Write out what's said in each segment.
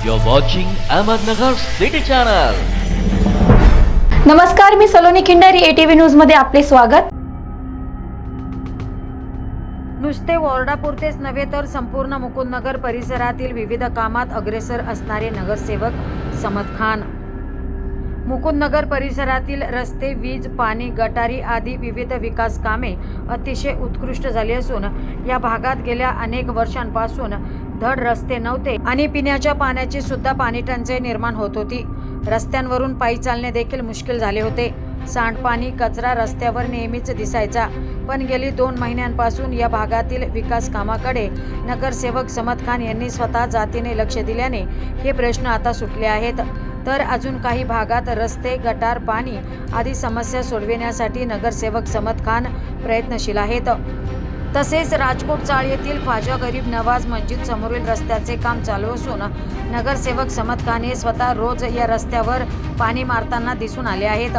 You're watching Ahmednagar City Channel. नमस्कार मी Saloni Khindari ATV न्यूजमध्ये आपले स्वागत नुसते वॉर्डापुरतेच नव्हे तर संपूर्ण मुकुंदनगर परिसरातील विविध कामात अग्रेसर असणारे नगरसेवक समद खान मुकुंदनगर परिसरातील रस्ते वीज पाणी गटारी आदी विविध विकास कामे अतिशय उत्कृष्ट झाली असून या भागात गेल्या अनेक वर्षांपासून धड रस्ते नव्हते आणि पिण्याच्या पाण्याची सुद्धा पाणी टंचाई निर्माण होत होती. रस्त्यांवरून पायी चालणे देखील मुश्किल झाले होते. सांडपाणी कचरा रस्त्यावर नेहमीच दिसायचा. पण गेली दोन महिन्यांपासून या भागातील विकास कामाकडे नगरसेवक समद खान यांनी स्वतः जातीने लक्ष दिल्याने हे प्रश्न आता सुटले आहेत. तर अजून काही भागात रस्ते गटार पाणी आदी समस्या सोडविण्यासाठी नगरसेवक समद खान प्रयत्नशील आहेत. तसेच राजकोट चाळ येथील ख्वाजा गरीब नवाज मस्जिद समोरील रस्त्याचे काम चालू असून नगरसेवक समद खान हे स्वतः रोज या रस्त्यावर पाणी मारताना दिसून आले आहेत.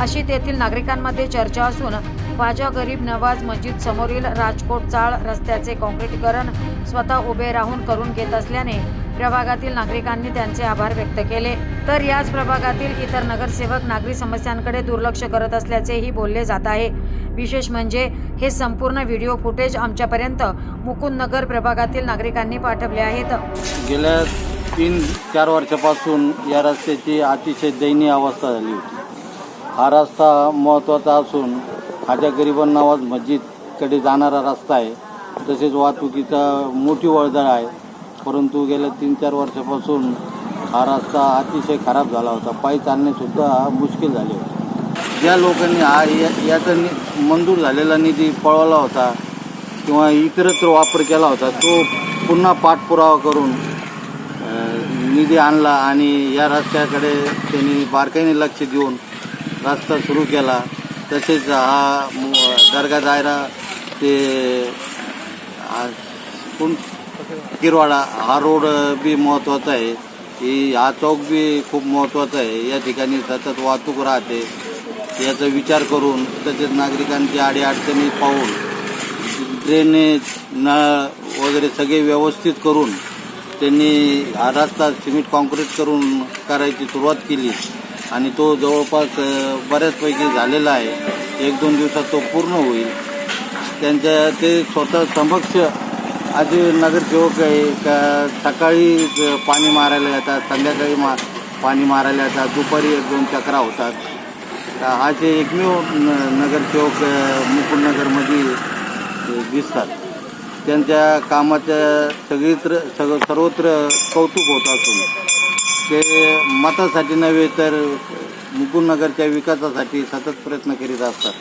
अशी तेथील नागरिकांमध्ये चर्चा असून ख्वाजा गरीब नवाज मस्जिद समोरील राजकोट चाळ रस्त्याचे काँक्रीटीकरण स्वतः उभे राहून करून घेत असल्याने प्रभागातील नागरिकांनी त्यांचे आभार व्यक्त केले. तर याच प्रभागातील इतर नगरसेवक नागरी समस्यांकडे दुर्लक्ष करत असल्याचेही बोलले जात आहे. विशेष म्हणजे हे संपूर्ण व्हिडिओ फुटेज आमच्यापर्यंत मुकुंदनगर प्रभागातील नागरिकांनी पाठवले आहेत. गेल्या तीन चार वर्षापासून या रस्त्याची अतिशय दयनीय अवस्था झाली होती. हा रस्ता महत्त्वाचा असून खाजा गरिबां नवाज मस्जिदकडे जाणारा रस्ता आहे. तसेच वाहतुकीचा मोठी वळदळ आहे. परंतु गेल्या तीन चार वर्षापासून हा रस्ता अतिशय खराब झाला होता. पायी चालणेसुद्धा मुश्किल झाले होते. ज्या लोकांनी हा या- याचा नि मंजूर झालेला निधी पळवला होता किंवा इतरत्र वापर केला होता तो पुन्हा पाठपुरावा करून निधी आणला आणि या रस्त्याकडे त्यांनी बारकाईने लक्ष देऊन रस्ता सुरू केला. तसेच हा दर्गा जायरा ते किरवाडा हा रोड बी महत्त्वाचा आहे. ही हा चौक बी खूप महत्त्वाचा आहे. या ठिकाणी सतत वाहतूक राहते. याचा विचार करून तसेच नागरिकांची अडीअडचणी पाहून ड्रेनेज नळ वगैरे सगळे व्यवस्थित करून त्यांनी हा रस्ता सिमेंट कॉन्क्रीट करून करायची सुरुवात केली. आणि तो जवळपास बऱ्याचपैकी झालेला आहे. एक दोन दिवसात तो पूर्ण होईल. त्यांच्या ते स्वतः समक्ष आधी नगरसेवक आहे. का सकाळी पाणी मारायला येतात संध्याकाळी मा पाणी मारायला येतात दुपारी एक दोन चक्रा होतात. तर असे एकमेव न नगरसेवक मुकुंदनगरमध्ये दिसतात. त्यांच्या कामाच्या सगळीत्र सग सर्वत्र कौतुक होत असून. ते मतासाठी नव्हे तर मुकुंदनगरच्या विकासासाठी सतत प्रयत्न करीत असतात.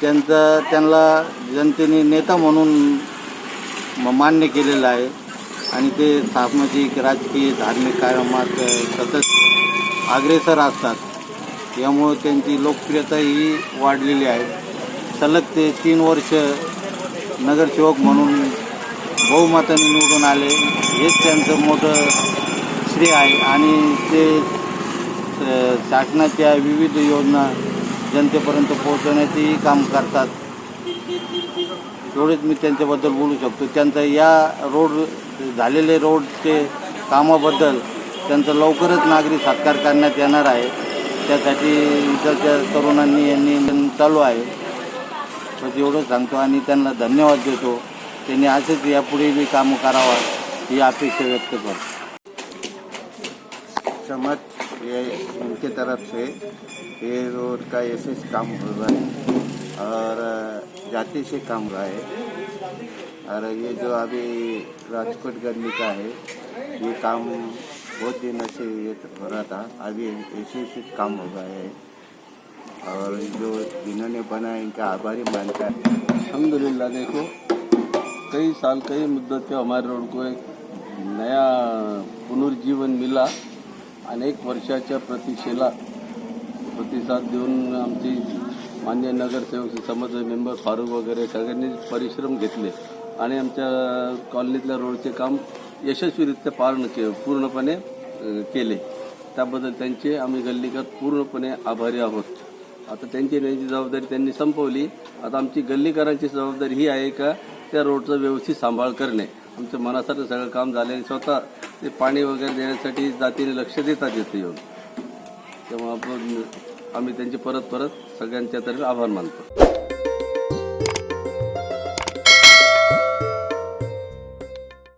त्यांचा त्यांना जनतेने नेता म्हणून मान्य केलेलं आहे. आणि ते सामाजिक राजकीय धार्मिक कामात सतत अग्रेसर असतात. यामुळं त्यांची लोकप्रियता ही वाढलेली आहे. सलग ते तीन वर्ष नगरसेवक म्हणून बहुमताने निवडून आले. हेच त्यांचं मोठं श्रेय आहे आणि ते शासनाच्या विविध योजना जनतेपर्यंत पोहोचवण्याचेही काम करतात. एवढेच मी त्यांच्याबद्दल बोलू शकतो. त्यांचं या रोड झालेले रोडचे कामाबद्दल त्यांचा लवकरच नागरी सत्कार करण्यात येणार आहे. त्यासाठी इतरच्या तरुणांनी यांनी चालू आहे. बस एवढं सांगतो आणि त्यांना धन्यवाद देतो. त्यांनी असेच यापुढे बी कामं करावं ही अपेक्षा व्यक्त करतो. समझ ये उनके तरफ़ से ये रोड का ऐसे काम हो रहा है और जाति से काम रहा है। और ये जो अभी राजकोट गर्मी का है, ये काम बहुत दिनों से ये हो रहा था। अभी ऐसे ऐसे काम हो रहा है। और जो जिन्होंने बनाया, इनका आभारी मानता है। अल्हम्दुलिल्लाह, देखो, कई साल, कई मुद्दत हमारे रोड को एक नया पुनर्जीवन मिला। अनेक वर्षाच्या प्रतीक्षेला प्रतिसाद देऊन आमची मान्य नगरसेवक समज मेंबर फारूक वगैरे सगळ्यांनी परिश्रम घेतले आणि आमच्या कॉलनीतल्या रोडचे काम यशस्वीरित्या पारण के पूर्णपणे केले. त्याबद्दल त्यांचे आम्ही गल्लीकर पूर्णपणे आभारी आहोत. आता त्यांची येण्याची जबाबदारी त्यांनी संपवली. आता आमची गल्लीकरांची जबाबदारी ही आहे का त्या रोडचं व्यवस्थित सांभाळ करणे. आमच्या मनासारखं सगळं काम झाले आणि स्वतः ते पाणी वगैरे देण्यासाठी जातीने लक्ष देतात येथे येऊन. तेव्हा आपण आम्ही त्यांचे परत परत सगळ्यांच्या तर्फे आभार मानतो.